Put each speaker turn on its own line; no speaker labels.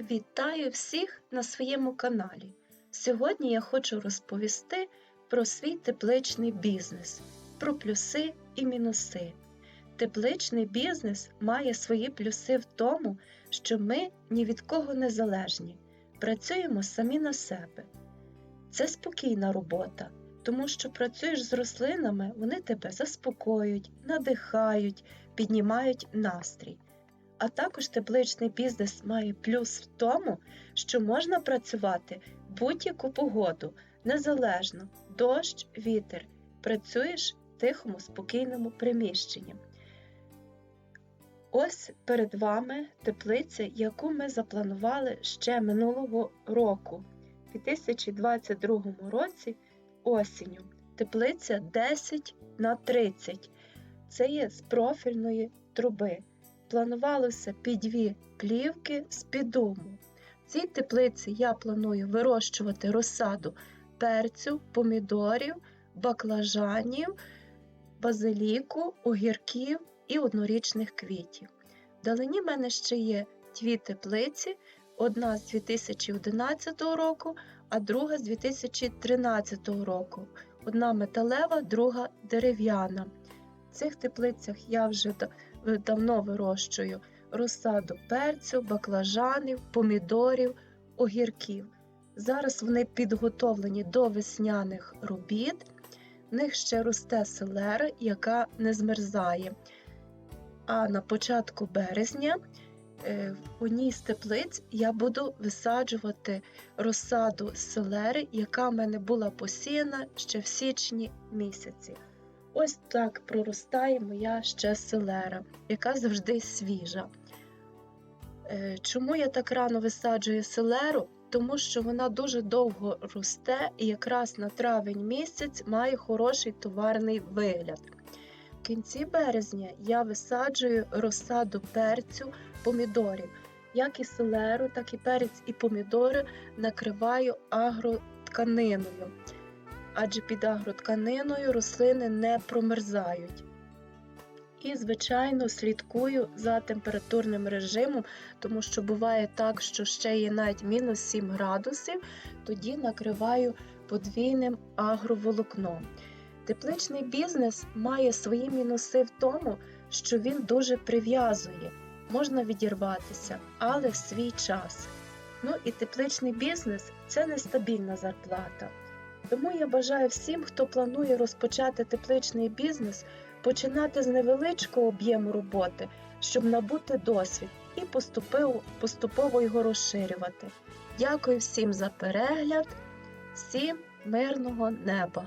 Вітаю всіх на своєму каналі. Сьогодні я хочу розповісти про свій тепличний бізнес, про плюси і мінуси. Тепличний бізнес має свої плюси в тому, що ми ні від кого не залежні, працюємо самі на себе. Це спокійна робота, тому що працюєш з рослинами, вони тебе заспокоюють, надихають, піднімають настрій. А також тепличний бізнес має плюс в тому, що можна працювати будь-яку погоду, незалежно, дощ, вітер. Працюєш в тихому, спокійному приміщенні. Ось перед вами теплиця, яку ми запланували ще минулого року, у 2022 році осінню. Теплиця 10 на 30. Це є з профільної труби планувалося під дві плівки з підуму. В цій теплиці я планую вирощувати розсаду перцю, помідорів, баклажанів, базиліку, огірків і однорічних квітів. Вдалині в мене ще є дві теплиці, одна з 2011 року, а друга з 2013 року. Одна металева, друга дерев'яна. В цих теплицях я вже давно вирощую розсаду перцю, баклажанів, помідорів, огірків. Зараз вони підготовлені до весняних робіт. В них ще росте селера, яка не змерзає. А на початку березня в одній з теплиць я буду висаджувати розсаду селери, яка в мене була посіяна ще в січні місяці. Ось так проростає моя ще селера, яка завжди свіжа. Е, чому я так рано висаджую селеру? Тому що вона дуже довго росте і якраз на травень місяць має хороший товарний вигляд. В кінці березня я висаджую розсаду перцю помідорів. Як і селеру, так і перець і помідори накриваю агротканиною адже під агротканиною рослини не промерзають. І, звичайно, слідкую за температурним режимом, тому що буває так, що ще є навіть мінус 7 градусів, тоді накриваю подвійним агроволокном. Тепличний бізнес має свої мінуси в тому, що він дуже прив'язує, можна відірватися, але в свій час. Ну і тепличний бізнес це нестабільна зарплата. Тому я бажаю всім, хто планує розпочати тепличний бізнес, починати з невеличкого об'єму роботи, щоб набути досвід і поступово, поступово його розширювати. Дякую всім за перегляд, всім мирного неба!